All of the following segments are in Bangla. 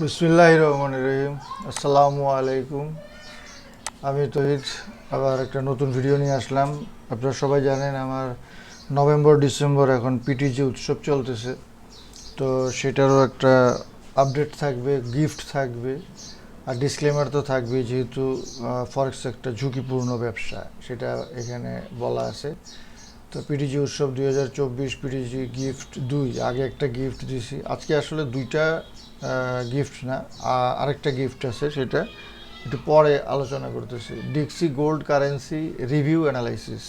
বিসমিল্লাহ রহমান রহিম। আসসালামু আলাইকুম। আমি তহিদ আবার একটা নতুন ভিডিও নিয়ে আসলাম। আপনারা সবাই জানেন আমার নভেম্বর, ডিসেম্বর এখন পিটিজি উৎসব চলতেছে। তো সেটারও একটা আপডেট থাকবে গিফট থাকবে। আর ডিসক্লেমার তো থাকবে যেহেতু ফরেক্স একটা ঝুঁকিপূর্ণ ব্যবসা, সেটা এখানে বলা আছে। তো পিটিজি উৎসব দুই হাজার চব্বিশ পিটিজি গিফট দুই, আগে একটা গিফট দিছি। আজকে আসলে দুইটা গিফট না আরেকটা গিফট আছে সেটা। একটু পরে আলোচনা করতেছি। Dixie gold currency review analysis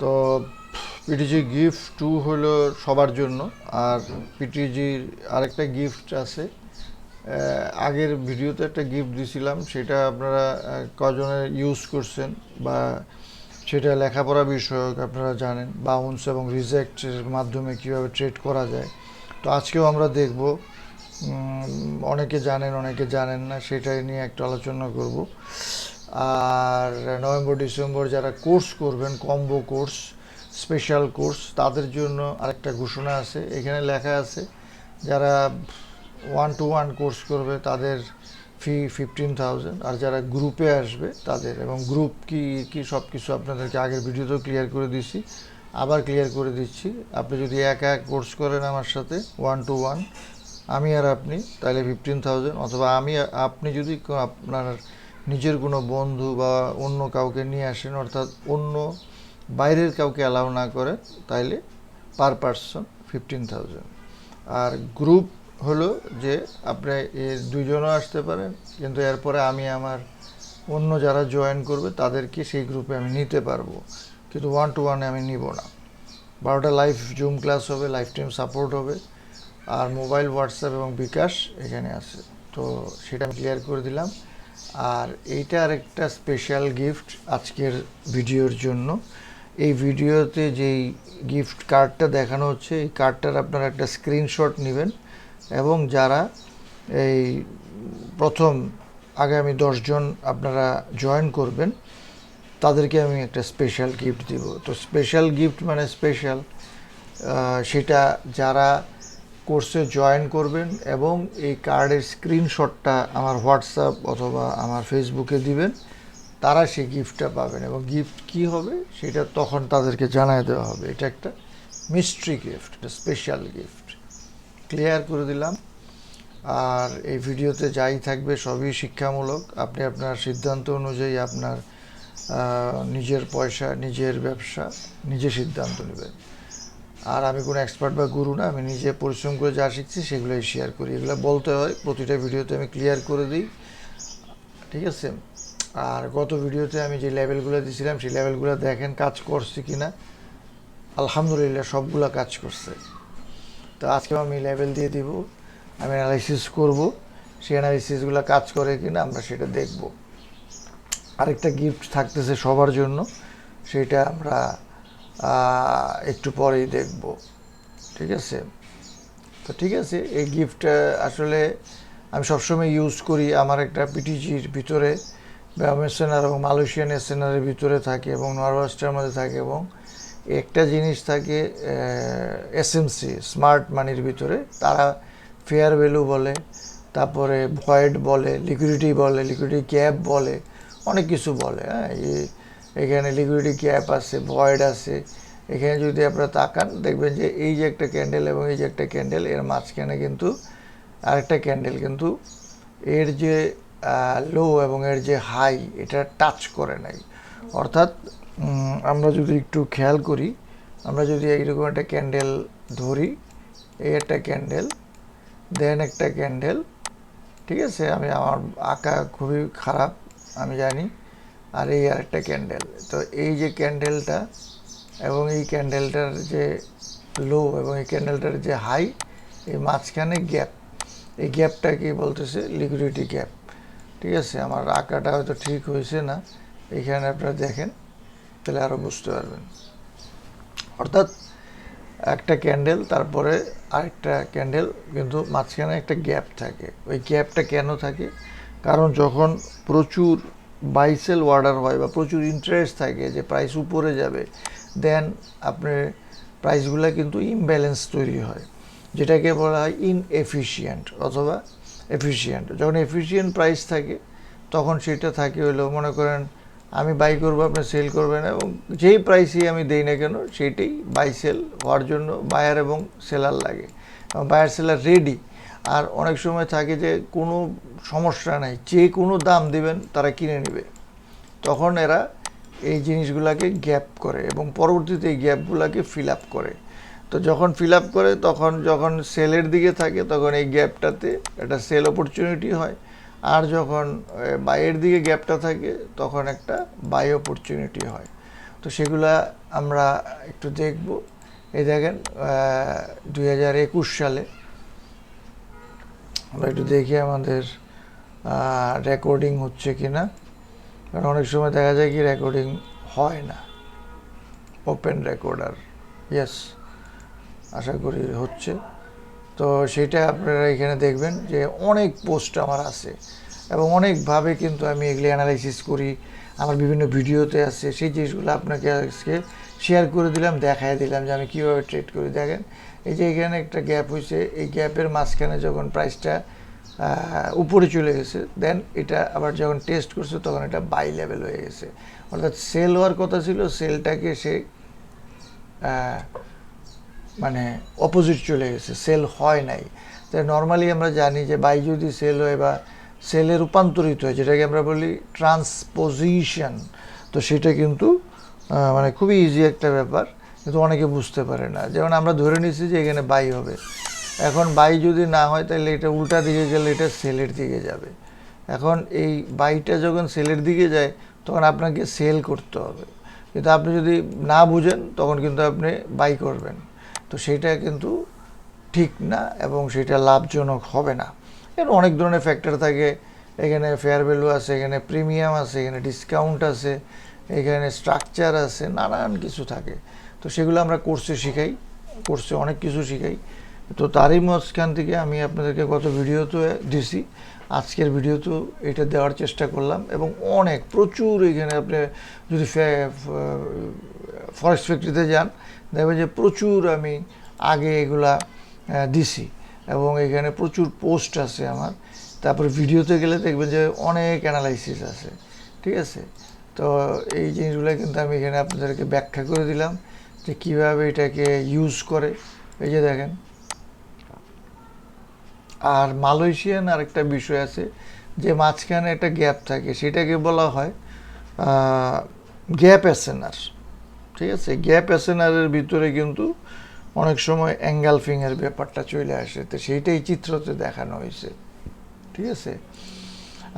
তো পিটিজি গিফট টু হলো সবার জন্য, আর পিটিজির আরেকটা গিফট আছে। আগের ভিডিওতে একটা গিফট দিছিলাম, সেটা আপনারা কজনে ইউজ করছেন বা সেটা লেখাপড়া বিষয়ক আপনারা জানেন বাউন্স এবং রিজেক্টের মাধ্যমে কীভাবে ট্রেড করা যায়। তো আজকেও আমরা দেখব অনেকে জানেন অনেকে জানেন না, সেটাই নিয়ে একটা আলোচনা করব। আর নভেম্বর, ডিসেম্বর যারা কোর্স করবেন, কম্বো কোর্স, স্পেশাল কোর্স, তাদের জন্য আরেকটা ঘোষণা আছে। এখানে লেখা আছে, যারা ওয়ান টু ওয়ান কোর্স করবে, তাদের ফি ফিফটিন থাউজেন্ড আর যারা গ্রুপে আসবে, তাদের, এবং গ্রুপ কি কি সব কিছু আপনাদেরকে আগের ভিডিওতেও ক্লিয়ার করে দিছি, আবার ক্লিয়ার করে দিচ্ছি। আপনি যদি একা এক কোর্স করেন আমার সাথে ওয়ান টু ওয়ান আমি আর আপনি তাহলে ফিফটিন থাউজেন্ড অথবা আমি আপনি যদি আপনার নিজের কোনো বন্ধু বা অন্য কাউকে নিয়ে আসেন, অর্থাৎ অন্য বাইরের কাউকে অ্যালাউ না করে, তাইলে পার পারসন ফিফটিন থাউজেন্ড আর গ্রুপ হলো যে আপনি এর দুজনও আসতে পারেন, কিন্তু এরপরে আমি আমার অন্য যারা জয়েন করবে, তাদেরকে সেই গ্রুপে আমি নিতে পারব। কিন্তু ওয়ান টু ওয়ানে আমি নিব না। বারোটা লাইভ জুম ক্লাস হবে লাইফ টাইম সাপোর্ট হবে। আর মোবাইল, হোয়াটসঅ্যাপ এবং বিকাশ এখানে আছে। তো সেটা আমি ক্লিয়ার করে দিলাম। আর এইটা আর একটা স্পেশাল গিফট আজকের ভিডিওর জন্য। এই ভিডিওতে যেই গিফট কার্ডটা দেখানো হচ্ছে, এই কার্ডটার আপনারা একটা স্ক্রিনশট নেবেন এবং যারা এই প্রথম আগামী দশজন আপনারা জয়েন করবেন, তাদেরকে আমি একটা স্পেশাল গিফট দিব। তো স্পেশাল গিফট মানে স্পেশাল সেটা যারা কোর্সে জয়েন করবেন এবং এই কার্ডের স্ক্রিনশটটা আমার হোয়াটসঅ্যাপ অথবা আমার ফেসবুকে দিবেন। তারা সেই গিফটটা পাবেন এবং গিফট কি হবে সেটা তখন তাদেরকে জানায় দেওয়া হবে। এটা একটা মিস্ট্রি গিফট একটা স্পেশাল গিফট ক্লিয়ার করে দিলাম। আর এই ভিডিওতে যাই থাকবে সবই শিক্ষামূলক। আপনি আপনার সিদ্ধান্ত অনুযায়ী আপনার নিজের পয়সা, নিজের ব্যবসা, নিজে সিদ্ধান্ত নেবেন। আর আমি কোনো এক্সপার্ট বা গুরু না, আমি নিজে পরিশ্রম করে যা শিখছি সেগুলোই শেয়ার করি। এগুলো বলতে হয়, প্রতিটা ভিডিওতে আমি ক্লিয়ার করে দিই। ঠিক আছে? আর গত ভিডিওতে আমি যে লেভেলগুলো দিয়েছিলাম সেই লেভেলগুলো দেখেন কাজ করছে কি না আলহামদুলিল্লাহ সবগুলো কাজ করছে। তো আজকে আমি লেভেল দিয়ে দিব, আমি অ্যানালাইসিস করব সেই অ্যানালাইসিসগুলো কাজ করে কি না আমরা সেটা দেখব। আরেকটা গিফট থাকতেছে সবার জন্য, সেটা আমরা একটু পরেই দেখব। ঠিক আছে? তো ঠিক আছে, এই গিফট আসলে আমি সবসময় ইউজ করি আমার একটা পিটিজির ভিতরে ব্যামেসেনার এবং মালয়েশিয়ান এসেনারের ভিতরে থাকে এবং নরওয়েস্টার মধ্যে থাকে এবং একটা জিনিস থাকে এসএমসি স্মার্ট মানির ভিতরে। তারা ফেয়ার ভ্যালু বলে, তারপরে ভয়েড বলে লিকুইডিটি বলে লিকুইডিটি ক্যাপ বলে, অনেক কিছু বলে হ্যাঁ? এখানে লিকুইডিটি ক্যাপ আছে ভয়েড আছে। এখানে যদি আপনারা তাকান, দেখবেন যে এই যে একটা ক্যান্ডেল এবং এই যে একটা ক্যান্ডেল এর মাঝখানে কিন্তু আরেকটা ক্যান্ডেল কিন্তু এর যে লো এবং এর যে হাই এটা টাচ করে নাই। অর্থাৎ আমরা যদি একটু খেয়াল করি, আমরা যদি এইরকম একটা ক্যান্ডেল ধরি, এই একটা ক্যান্ডেল দেন একটা ক্যান্ডেল ঠিক আছে? আমি, আমার আঁকা খুবই খারাপ, আমি জানি। আর এই আরেকটা ক্যান্ডেল তো এই যে ক্যান্ডেলটা এবং এই ক্যান্ডেলটার যে লো এবং এই ক্যান্ডেলটার যে হাই এই মাঝখানে গ্যাপ এই গ্যাপটা কি বলতেছে? লিকুইডিটি গ্যাপ ঠিক আছে? আমার আঁকাটা হয়তো ঠিক হয়েছে না। এখানে আপনারা দেখেন, তাহলে আরও বুঝতে পারবেন। অর্থাৎ একটা ক্যান্ডেল তারপরে আরেকটা ক্যান্ডেল কিন্তু মাঝখানে একটা গ্যাপ থাকে। ওই গ্যাপটা কেন থাকে? কারণ যখন প্রচুর বাইসেল অর্ডার হয় বা প্রচুর ইন্টারেস্ট থাকে যে প্রাইস উপরে যাবে দেন আপনার প্রাইসগুলো কিন্তু ইমব্যালেন্স তৈরি হয়, যেটাকে বলা হয় ইনএফিশিয়েন্ট অথবা এফিশিয়েন্ট যখন এফিশিয়েন্ট প্রাইস থাকে, তখন সেটা থাকে হলো, মনে করেন আমি বাই করব, আপনি সেল করবেন এবং যেই প্রাইসই আমি দেই না কেন সেইটাই বাই সেল হওয়ার জন্য বায়ার এবং সেলার লাগে। বায়ার সেলার রেডি আর অনেক সময় থাকে যে কোনো সমস্যা নাই, যে কোনো দাম দিবেন তারা কিনে নেবে। তখন এরা এই জিনিসগুলোকে গ্যাপ করে এবং পরবর্তীতে এই গ্যাপগুলোকে ফিল আপ করে। তো যখন ফিল আপ করে, তখন যখন সেলের দিকে থাকে, তখন এই গ্যাপটাতে একটা সেল অপরচুনিটি হয়। আর যখন বাইয়ের দিকে গ্যাপটা থাকে, তখন একটা বাই অপরচুনিটি হয়। তো সেগুলা আমরা একটু দেখব। এই দেখেন দুই হাজার একুশ সালে আমরা একটু দেখি আমাদের রেকর্ডিং হচ্ছে কি না কারণ অনেক সময় দেখা যায় কি রেকর্ডিং হয় না। ওপেন রেকর্ডার ইয়েস আশা করি হচ্ছে। তো সেটা আপনারা এখানে দেখবেন যে অনেক পোস্ট আমার আছে। এবং অনেকভাবে কিন্তু আমি এগুলি অ্যানালাইসিস করি। আমার বিভিন্ন ভিডিওতে আছে। সেই জিনিসগুলো আপনাকে আজকে শেয়ার করে দিলাম, দেখায় দিলাম যে আমি কীভাবে ট্রেড করি। দেখেন এই যে এখানে একটা গ্যাপ হয়েছে এই গ্যাপের মাঝখানে যখন প্রাইসটা উপরে চলে গেছে দেন এটা আবার যখন টেস্ট করছে, তখন এটা বাই লেভেল হয়ে গেছে। অর্থাৎ সেল হওয়ার কথা ছিল সেলটাকে সে মানে অপোজিট চলে গেছে সেল হয় নাই। তাই নর্মালি আমরা জানি যে বাই যদি সেল হয় বা সেলে রূপান্তরিত হয়, যেটাকে আমরা বলি ট্রান্সপোজিশন তো সেটা কিন্তু মানে খুবই ইজি একটা ব্যাপার। কিন্তু অনেকে বুঝতে পারে না। যেমন আমরা ধরে নিচ্ছি যে এখানে বাই হবে। এখন বাই যদি না হয়, তাহলে এটা উল্টা দিকে গেলে এটা সেলের দিকে যাবে। এখন এই বাইটা যখন সেলের দিকে যায়, তখন আপনাকে সেল করতে হবে। কিন্তু আপনি যদি না বুঝেন, তখন কিন্তু আপনি বাই করবেন। তো সেটা কিন্তু ঠিক না এবং সেটা লাভজনক হবে না। এর অনেক ধরনের ফ্যাক্টর থাকে। এখানে ফেয়ার ভ্যালু আছে, এখানে প্রিমিয়াম আছে, এখানে ডিসকাউন্ট আছে, এখানে স্ট্রাকচার আছে, নানান কিছু থাকে। তো সেগুলো আমরা কোর্সে শিখাই কোর্সে অনেক কিছু শিখাই। তো তারই মাঝখান থেকে আমি আপনাদেরকে গত ভিডিওতে দিছি, আজকের ভিডিওতেও এটা দেওয়ার চেষ্টা করলাম এবং অনেক, প্রচুর এখানে আপনি যদি ফরেস্ট ফ্যাক্টরিতে যান, দেখবেন যে প্রচুর আমি আগে এগুলা দিছি এবং এখানে প্রচুর পোস্ট আছে আমার। তারপরে ভিডিওতে গেলে দেখবেন যে অনেক অ্যানালাইসিস আছে, ঠিক আছে? তো এই জিনিসগুলো কিন্তু আমি এখানে আপনাদেরকে ব্যাখ্যা করে দিলাম। যে কীভাবে এটাকে ইউজ করে, এই যে দেখেন। আর মালয়েশিয়ান আরেকটা বিষয় আছে, যে মাঝখানে একটা গ্যাপ থাকে, সেটাকে বলা হয় গ্যাপ এসেনার ঠিক আছে? গ্যাপ এসেনারের ভিতরে কিন্তু অনেক সময় অ্যাঙ্গালফিংয়ের ব্যাপারটা চলে আসে, তো সেইটাই চিত্রতে দেখানো হয়েছে, ঠিক আছে?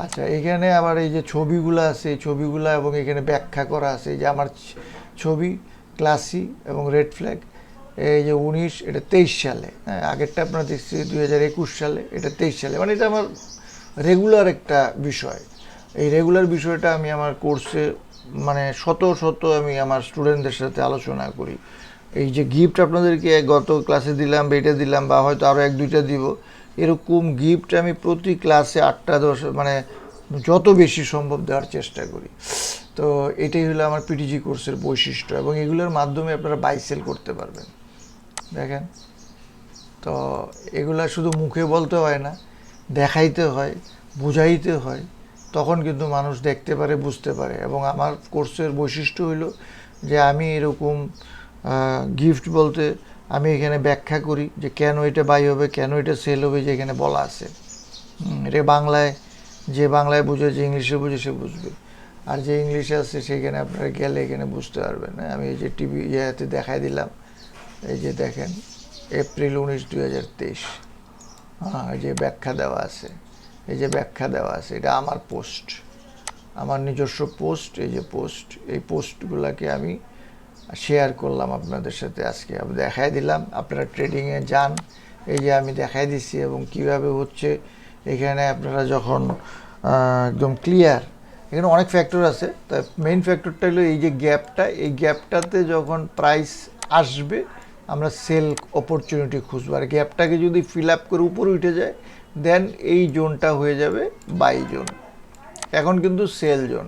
আচ্ছা এখানে আবার এই যে ছবিগুলো আছে, এই ছবিগুলো এবং এখানে ব্যাখ্যা করা আছে যে আমার ছবি ক্লাসি এবং রেড ফ্ল্যাগ। এই যে উনিশ, এটা তেইশ সালে। হ্যাঁ আগেরটা আপনারা দেখছি দুই হাজার একুশ সালে, এটা তেইশ সালে। মানে এটা আমার রেগুলার একটা বিষয়। এই রেগুলার বিষয়টা আমি আমার কোর্সে মানে শত শত আমি আমার স্টুডেন্টদের সাথে আলোচনা করি। এই যে গিফট আপনাদেরকে গত ক্লাসে দিলাম এটা দিলাম বা হয়তো আরও এক দুইটা দিব, এরকম গিফট আমি প্রতি ক্লাসে আটটা দশ মানে যত বেশি সম্ভব দেওয়ার চেষ্টা করি। তো এটাই হলো আমার পিটিজি কোর্সের বৈশিষ্ট্য এবং এগুলোর মাধ্যমে আপনারা বাই সেল করতে পারবেন। দেখেন? তো এগুলা শুধু মুখে বলতে হয় না, দেখাইতে হয়, বুঝাইতে হয়, তখন কিন্তু মানুষ দেখতে পারে, বুঝতে পারে এবং আমার কোর্সের বৈশিষ্ট্য হলো যে আমি এরকম গিফট বলতে আমি এখানে ব্যাখ্যা করি যে কেন এটা বাই হবে, কেন এটা সেল হবে, যে এখানে বলা আছে। এটা বাংলায় যে বাংলায় বুঝে, যে ইংলিশে বুঝে সে বুঝবে। আর যে ইংলিশে আছে সেখানে আপনারা গেলে এখানে বুঝতে পারবেন। না আমি এই যে টিভি ইয়েতে দেখাই দিলাম, এই যে দেখেন, এপ্রিল উনিশ দুই হাজার তেইশ। হ্যাঁ এই যে ব্যাখ্যা দেওয়া আছে, এই যে ব্যাখ্যা দেওয়া আছে, এটা আমার পোস্ট। আমার নিজস্ব পোস্ট, এই যে পোস্ট, এই পোস্টগুলোকে আমি শেয়ার করলাম আপনাদের সাথে আজকে। আমি দেখাই দিলাম, আপনারা ট্রেডিংয়ে যান। এই যে আমি দেখাই দিচ্ছি এবং কীভাবে হচ্ছে এখানে আপনারা যখন একদম ক্লিয়ার এখানে অনেক ফ্যাক্টর আছে, তা মেইন ফ্যাক্টরটা হলো এই যে গ্যাপটা এই গ্যাপটাতে যখন প্রাইস আসবে, আমরা সেল অপরচুনিটি খুঁজবো। আর গ্যাপটাকে যদি ফিল আপ করে উপরে উঠে যায় দেন এই জোনটা হয়ে যাবে বাই জোন। এখন কিন্তু সেল জোন।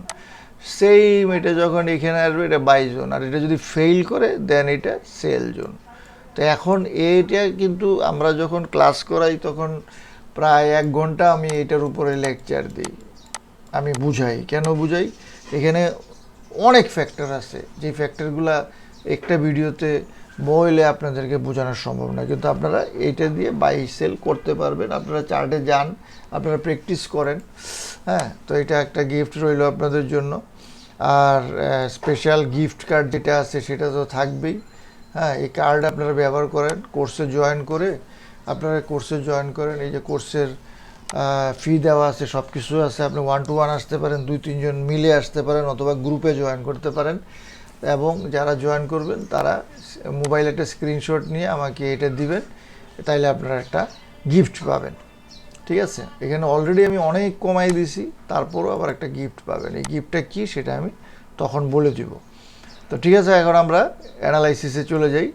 সেম এটা যখন এখানে আসবে, এটা বাই জোন। আর এটা যদি ফেল করে দেন এটা সেল জোন। তো এখন এইটা কিন্তু আমরা যখন ক্লাস করাই, তখন প্রায় এক ঘণ্টা আমি এটার উপরে লেকচার দিই। আমি বুঝাই। কেন বুঝাই? এখানে অনেক ফ্যাক্টর আছে। যে ফ্যাক্টরগুলা একটা ভিডিওতে বইলে আপনাদেরকে বোঝানো সম্ভব না কিন্তু আপনারা এইটা দিয়ে বাই সেল করতে পারবেন। আপনারা চার্টে যান, আপনারা প্র্যাকটিস করেন। হ্যাঁ তো এটা একটা গিফট রইল আপনাদের জন্য। আর স্পেশাল গিফট কার্ড যেটা আছে সেটা তো থাকবেই। হ্যাঁ এই কার্ড আপনারা ব্যবহার করেন কোর্সে জয়েন করে আপনারা কোর্সে জয়েন করেন, এই যে কোর্সের ফি দেওয়া আছে সব কিছু আছে, আপনি ওয়ান টু ওয়ান আসতে পারেন দুই তিনজন মিলে আসতে পারেন অথবা গ্রুপে জয়েন করতে পারেন। এবং যারা জয়েন করবেন, তারা মোবাইল একটা স্ক্রিনশট নিয়ে আমাকে এটা দিবেন, তাইলে আপনারা একটা গিফট পাবেন। ঠিক আছে? এখানে অলরেডি আমি অনেক কমাই দিছি, তারপরও আবার একটা গিফট পাবেন। এই গিফটটা কী, সেটা আমি তখন বলে দিব। তো ঠিক আছে, এখন আমরা অ্যানালাইসিসে চলে যাই।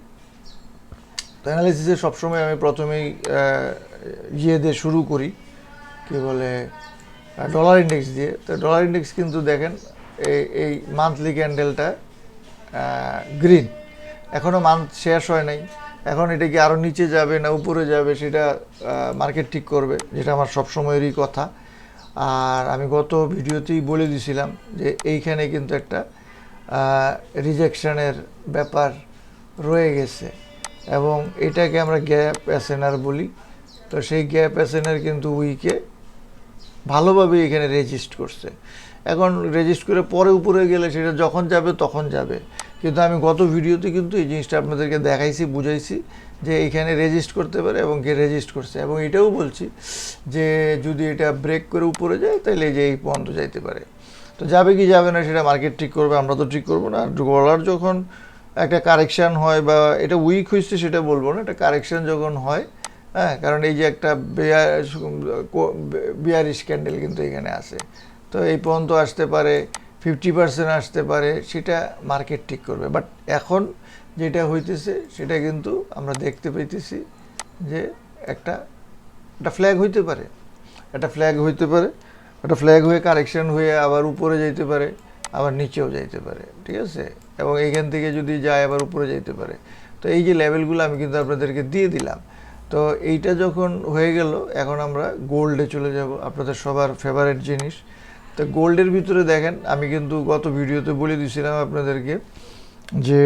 তো অ্যানালাইসিসে সবসময় আমি প্রথমেই ইয়ে দিয়ে শুরু করি, কি বলে ডলার ইন্ডেক্স দিয়ে। তো ডলার ইন্ডেক্স কিন্তু দেখেন, এই এই মান্থলি ক্যান্ডেলটা গ্রিন এখনও মান্থ শেষ হয় নাই। এখন এটা কি আরও নিচে যাবে না উপরে যাবে সেটা মার্কেট ঠিক করবে, যেটা আমার সবসময়েরই কথা। আর আমি গত ভিডিওতেই বলে দিছিলাম যে এইখানে কিন্তু একটা রিজেকশনের ব্যাপার রয়ে গেছে। এবং এটাকে আমরা গ্যাপ অ্যাসেনার বলি। তো সেই গ্যাপ অ্যাসেনার কিন্তু উইকে ভালোভাবে এখানে রেজিস্ট করছে। এখন রেজিস্ট করে পরে উপরে গেলে সেটা যখন যাবে তখন যাবে। কিন্তু আমি গত ভিডিওতে কিন্তু এই জিনিসটা আপনাদেরকে দেখাইছি, বুঝাইছি যে এখানে রেজিস্ট করতে পারে এবং কে রেজিস্ট করছে। এবং এটাও বলছি যে যদি এটা ব্রেক করে উপরে যায় তাহলে যে এই পর্যন্ত যাইতে পারে। তো যাবে কি যাবে না সেটা মার্কেট ঠিক করবে, আমরা তো ঠিক করব না। ডলার যখন একটা কারেকশান হয় বা এটা উইক হয়েছে সেটা বলব না একটা কারেকশান যখন হয় হ্যাঁ কারণ এই যে একটা বিয়ারিশ স্ক্যান্ডেল কিন্তু এখানে আছে। তো এই পর্যন্ত আসতে পারে ফিফটি পার্সেন্ট আসতে পারে, সেটা মার্কেট ঠিক করবে। বাট এখন যেটা হইতেছে, সেটা কিন্তু আমরা দেখতে পাইতেছি যে একটা একটা ফ্ল্যাগ হইতে পারে। একটা ফ্ল্যাগ হইতে পারে, একটা ফ্ল্যাগ হয়ে কারেকশন হয়ে আবার উপরে যাইতে পারে, আবার নিচেও যাইতে পারে। ঠিক আছে? এবং এইখান থেকে যদি যায় আবার উপরে যাইতে পারে। তো এই যে লেভেলগুলো আমি কিন্তু আপনাদেরকে দিয়ে দিলাম। তো এইটা যখন হয়ে গেল, এখন আমরা গোল্ডে চলে যাব, আপনাদের সবার ফেভারেট জিনিস। তো গোল্ডের ভিতরে দেখেন, আমি কিন্তু গত ভিডিওতে বলে দিয়েছিলাম আপনাদেরকে যে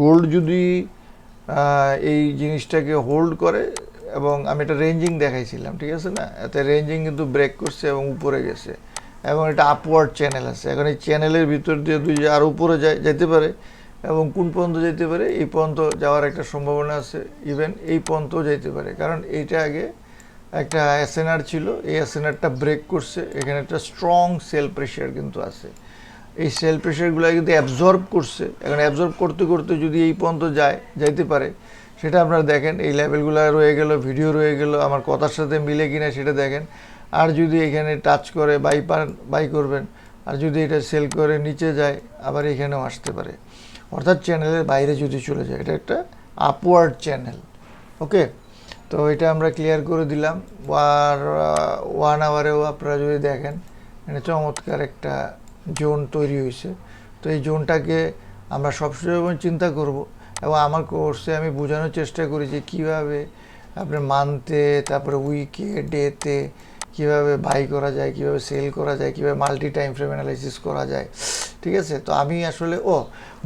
গোল্ড যদি এই জিনিসটাকে হোল্ড করে এবং আমি একটা রেঞ্জিং দেখাইছিলাম, ঠিক আছে না? এতে রেঞ্জিং কিন্তু ব্রেক করছে এবং উপরে গেছে। এবং এটা আপওয়ার্ড চ্যানেল আছে। এখন এই চ্যানেলের ভিতর দিয়ে দুই আর উপরে যায় যেতে পারে এবং কোন পর্যন্ত যেতে পারে, এই পর্যন্ত যাওয়ার একটা সম্ভাবনা আছে। ইভেন এই পর্যন্তও যেতে পারে। কারণ এইটা আগে একটা এসএনআর ছিল, এই এসএনআরটা ব্রেক করছে। এখানে একটা স্ট্রং সেল প্রেশার কিন্তু আছে। এই সেল প্রেশারগুলো কিন্তু অ্যাবজর্ব করছে। এখন অ্যাবজর্ব করতে করতে যদি এই পর্যন্ত যায়, যাইতে পারে, সেটা আপনারা দেখেন। এই লেভেলগুলো রয়ে গেল ভিডিও রয়ে গেল, আমার কথার সাথে মিলে কিনা সেটা দেখেন। আর যদি এখানে টাচ করে বাই পান বাই করবেন, আর যদি এটা সেল করে নিচে যায়, আবার এখানেও আসতে পারে। অর্থাৎ চ্যানেলের বাইরে যদি চলে যায়, এটা একটা আপওয়ার্ড চ্যানেল ওকে তো এটা আমরা ক্লিয়ার করে দিলাম। আর ওয়ান আওয়ারেও আপনারা যদি দেখেন মানে চমৎকার একটা জোন তৈরি হয়েছে। তো এই জোনটাকে আমরা সবসময় চিন্তা করব, এবং আমার কোর্সে আমি বোঝানোর চেষ্টা করি যে কীভাবে আপনার মান্থে তারপরে উইকে ডেতে কীভাবে বাই করা যায়, কীভাবে সেল করা যায়, কীভাবে মাল্টি টাইম ফ্রেম অ্যানালাইসিস করা যায়, ঠিক আছে? তো আমি আসলে, ও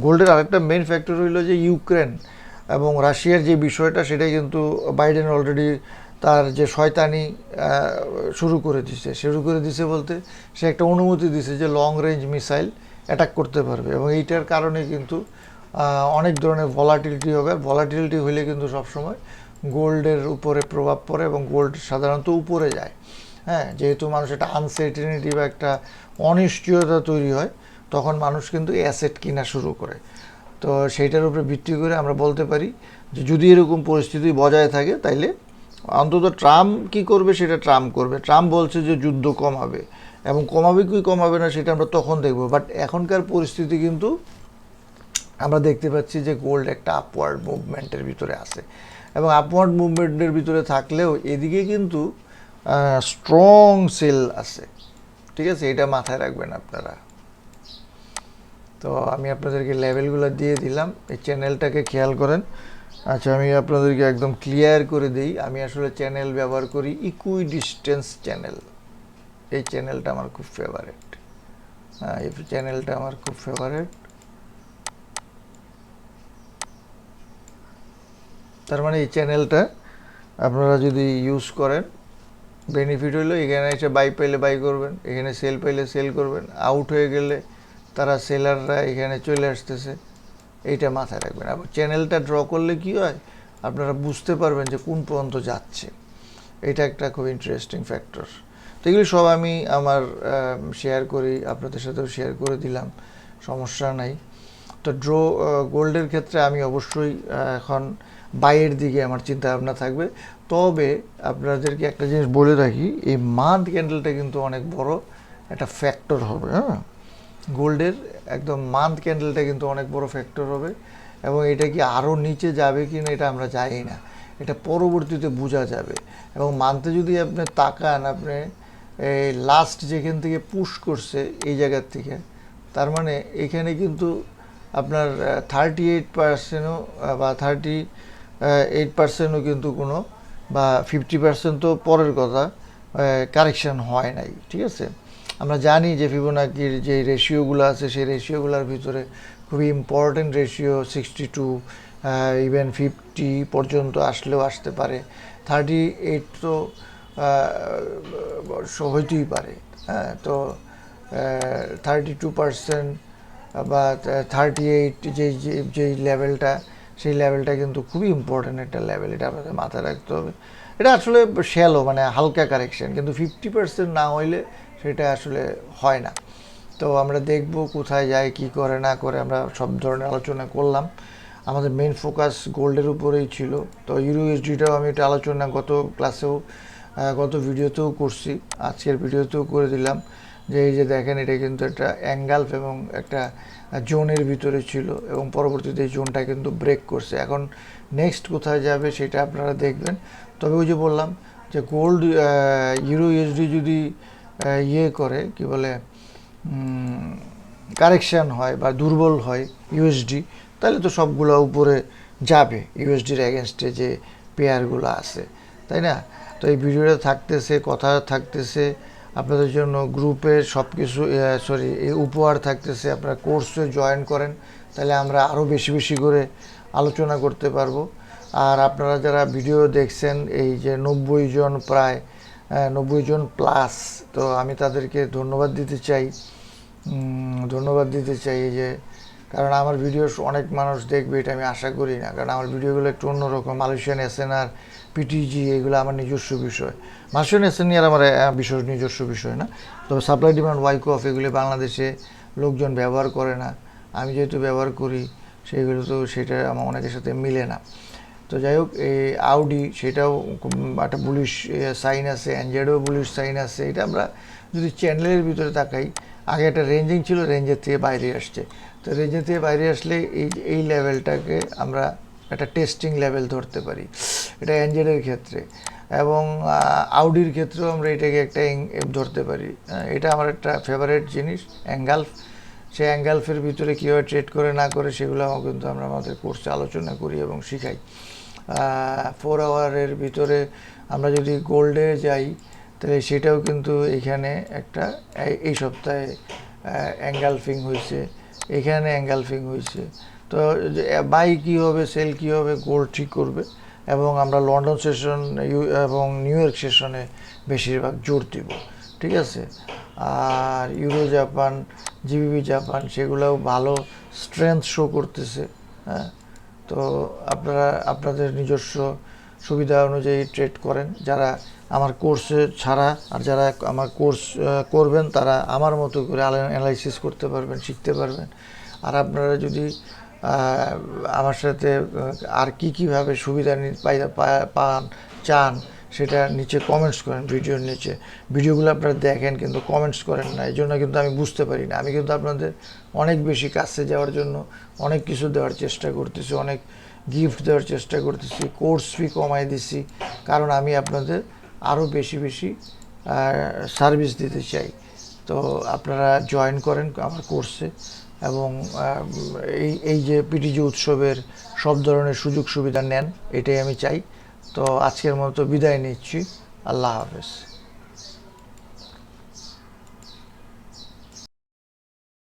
গোল্ডের আরেকটা মেন ফ্যাক্টর হইল যে ইউক্রেন এবং রাশিয়ার যে বিষয়টা, সেটাই কিন্তু বাইডেন অলরেডি তার যে শয়তানি শুরু করে দিছে। শুরু করে দিছে বলতে, সে একটা অনুমতি দিছে যে লং রেঞ্জ মিসাইল অ্যাটাক করতে পারবে এবং এইটার কারণে কিন্তু অনেক ধরনের ভলাটিলিটি হবে। আর ভলাটিলিটি হলে কিন্তু সবসময় গোল্ডের উপরে প্রভাব পড়ে এবং গোল্ড সাধারণত উপরে যায়। হ্যাঁ যেহেতু মানুষ একটা আনসার্টিনিটি বা একটা অনিশ্চয়তা তৈরি হয়, তখন মানুষ কিন্তু অ্যাসেট কিনা শুরু করে। তো সেইটার উপরে ভিত্তি করে আমরা বলতে পারি যে যদি এরকম পরিস্থিতি বজায় থাকে, তাইলে অন্তত ট্রাম্প কি করবে সেটা ট্রাম্প করবে। ট্রাম্প বলছে যে যুদ্ধ কমাবে। এবং কমাবে কি কমাবে না সেটা আমরা তখন দেখব। বাট এখনকার পরিস্থিতি কিন্তু আমরা দেখতে পাচ্ছি যে গোল্ড একটা আপওয়ার্ড মুভমেন্টের ভিতরে আছে। এবং আপওয়ার্ড মুভমেন্টের ভিতরে থাকলেও এদিকে কিন্তু স্ট্রং সেল আছে। ঠিক আছে? এটা মাথায় রাখবেন আপনারা। তো আমি আপনাদেরকে লেভেলগুলো দিয়ে দিলাম। এই চ্যানেলটাকে খেয়াল করেন। আচ্ছা আমি আপনাদেরকে একদম ক্লিয়ার করে দিই। আমি আসলে চ্যানেল ব্যবহার করি ইকুই ডিস্টেন্স চ্যানেল এই চ্যানেলটা আমার খুব ফেভারেট হ্যাঁ এই চ্যানেলটা আমার খুব ফেভারেট তার মানে এই চ্যানেলটা আপনারা যদি ইউজ করেন বেনিফিট হলো এখানে এসে বাই পেলে বাই করবেন, এখানে সেল পেলে সেল করবেন আউট হয়ে গেলে তারা সেলাররা এখানে চলে আসতেছে, এইটা মাথায় রাখবেন। আবার চ্যানেলটা ড্র করলে কি হয়? আপনারা বুঝতে পারবেন যে কোন পর্যন্ত যাচ্ছে। এটা একটা খুব ইন্টারেস্টিং ফ্যাক্টর তো এগুলি সব আমি আমার শেয়ার করি, আপনাদের সাথেও শেয়ার করে দিলাম, সমস্যা নাই। তো ড্র গোল্ডের ক্ষেত্রে আমি অবশ্যই এখন বাইয়ের দিকে আমার চিন্তা ভাবনা থাকবে। তবে আপনাদেরকে একটা জিনিস বলে রাখি, এই মান্থ ক্যান্ডেলটা কিন্তু অনেক বড় একটা ফ্যাক্টর হবে হ্যাঁ? গোল্ডের একদম মান্থ ক্যান্ডেলটা কিন্তু অনেক বড় ফ্যাক্টর হবে এবং এটা কি আরও নিচে যাবে কি না এটা আমরা জানি না। এটা পরবর্তীতে বোঝা যাবে এবং মান্থে যদি আপনি তাকান, আপনি এই লাস্ট যেখান থেকে পুশ করছে এই জায়গার থেকে, তার মানে এখানে কিন্তু আপনার থার্টি এইট পার্সেন্টও বা থার্টি এইট পার্সেন্টও কিন্তু কোনো, বা ফিফটি পার্সেন্ট তো পরের কথা কারেকশন হয় নাই, ঠিক আছে? আমরা জানি যে ফিবোনাকির যে রেশিওগুলো আছে, সেই রেশিওগুলোর ভিতরে খুবই important ratio sixty two even fifty পর্যন্ত আসলেও আসতে পারে। থার্টি এইট তো হইতেই পারে হ্যাঁ? তো থার্টি টু পার্সেন্ট বা থার্টি এইট যে- যেই লেভেলটা সেই লেভেলটা কিন্তু খুবই ইম্পর্ট্যান্ট একটা লেভেল এটা আপনাদের মাথায় রাখতে হবে। এটা আসলে শ্যালো মানে হালকা কারেকশন কিন্তু ফিফটি পার্সেন্ট না হইলে সেটা আসলে হয় না। তো আমরা দেখব কোথায় যায়, কি করে, না করে, আমরা সব ধরনের আলোচনা করলাম। আমাদের মেন ফোকাস গোল্ডের উপরেই ছিল। তো ইউরো এসডিটাও আমি একটা আলোচনা, গত ক্লাসেও গত ভিডিওতেও করছি, আজকের ভিডিওতেও করে দিলাম। যে এই যে দেখেন, এটা কিন্তু একটা অ্যাঙ্গালফ এবং একটা জোনের ভিতরে ছিল এবং পরবর্তীতে এই জোনটা কিন্তু ব্রেক করছে। এখন নেক্সট কোথায় যাবে সেটা আপনারা দেখবেন। তবে ওই যে বললাম যে গোল্ড ইউরো ইউএসডি যদি ইয়ে করে, কি বলে কারেকশান হয় বা দুর্বল হয় ইউএসডি তাহলে তো সবগুলো উপরে যাবে। ইউএসডির এগেনস্টে যে পেয়ারগুলো আছে, তাই না? তো এই ভিডিওটা থাকতেছে, কথা থাকতেছে আপনাদের জন্য গ্রুপে সব কিছু সরি এই উপহার থাকতেছে, আপনারা কোর্সে জয়েন করেন, তাহলে আমরা আরও বেশি বেশি করে আলোচনা করতে পারব। আর আপনারা যারা ভিডিও দেখছেন, এই যে নব্বই জন প্রায় নব্বই জন প্লাস তো আমি তাদেরকে ধন্যবাদ দিতে চাই। ধন্যবাদ দিতে চাই যে, কারণ আমার ভিডিও অনেক মানুষ দেখবে এটা আমি আশা করি না, কারণ আমার ভিডিওগুলো একটু অন্যরকম মালয়েশিয়ান এসএনআর পিটিজি এগুলো আমার নিজস্ব বিষয়। মালয়েশিয়ান এসএনআর আমার বিষয় নিজস্ব বিষয় না। তবে সাপ্লাই ডিমান্ড ওয়াইক অফ এগুলি বাংলাদেশে লোকজন ব্যবহার করে না। আমি যেহেতু ব্যবহার করি, সেগুলো তো সেটা আমার অনেকের সাথে মিলে না। তো যাই হোক এই আউডি সেটাও একটা বুলিশ সাইন আছে অ্যান্ড্রয়েডও বুলিশ সাইন আছে। এটা আমরা যদি চ্যানেলের ভিতরে তাকাই, আগে একটা রেঞ্জিং ছিল রেঞ্জের থেকে বাইরে আসছে। তো রেঞ্জের থেকে বাইরে আসলে এই এই লেভেলটাকে আমরা একটা টেস্টিং লেভেল ধরতে পারি। এটা অ্যান্ড্রয়েডের ক্ষেত্রে। এবং আউডির ক্ষেত্রেও আমরা এটাকে একটা ধরতে পারি। এটা আমার একটা ফেভারিট জিনিস অ্যাঙ্গালফ সে অ্যাঙ্গালফের ভিতরে কীভাবে ট্রেড করে, না করে সেগুলো কিন্তু আমরা আমাদের কোর্সে আলোচনা করি এবং শিখাই। ফোর আওয়ারের ভিতরে আমরা যদি গোল্ডে যাই, তাহলে সেটাও কিন্তু এখানে একটা, এই সপ্তাহে অ্যাঙ্গালফিং হয়েছে। এখানে অ্যাঙ্গালফিং হয়েছে। তো বাই কী হবে সেল কী হবে গোল ঠিক করবে এবং আমরা লন্ডন সেশন এবং নিউ ইয়র্ক সেশনে বেশিরভাগ জোর দিব, ঠিক আছে? আর ইউরো জাপান জিবিবি জাপান সেগুলোও ভালো স্ট্রেংথ শো করতেছে হ্যাঁ? তো আপনারা, আপনাদের নিজস্ব সুবিধা অনুযায়ী ট্রেড করেন। যারা আমার কোর্সে ছাড়া আর যারা আমার কোর্স করবেন তারা আমার মতো করে অ্যানালাইসিস করতে পারবেন, শিখতে পারবেন। আর আপনারা যদি আমার সাথে আর কি কীভাবে সুবিধা পাই পান, চান, সেটা নিচে কমেন্টস করেন ভিডিওর নিচে। ভিডিওগুলো আপনারা দেখেন কিন্তু কমেন্টস করেন না এই জন্য কিন্তু আমি বুঝতে পারি না। আমি কিন্তু আপনাদের অনেক বেশি কাছে যাওয়ার জন্য অনেক কিছু দেওয়ার চেষ্টা করতেছি, অনেক গিফট দেওয়ার চেষ্টা করতেছি কোর্স ফি কমাই দিছি, কারণ আমি আপনাদের আরও বেশি বেশি সার্ভিস দিতে চাই। তো আপনারা জয়েন করেন আমার কোর্সে এবং এই এই যে পিটিজি উৎসবের সব ধরনের সুযোগ সুবিধা নেন, এটাই আমি চাই। তো আজকের মতো বিদায় নিচ্ছি। আল্লাহ হাফেজ।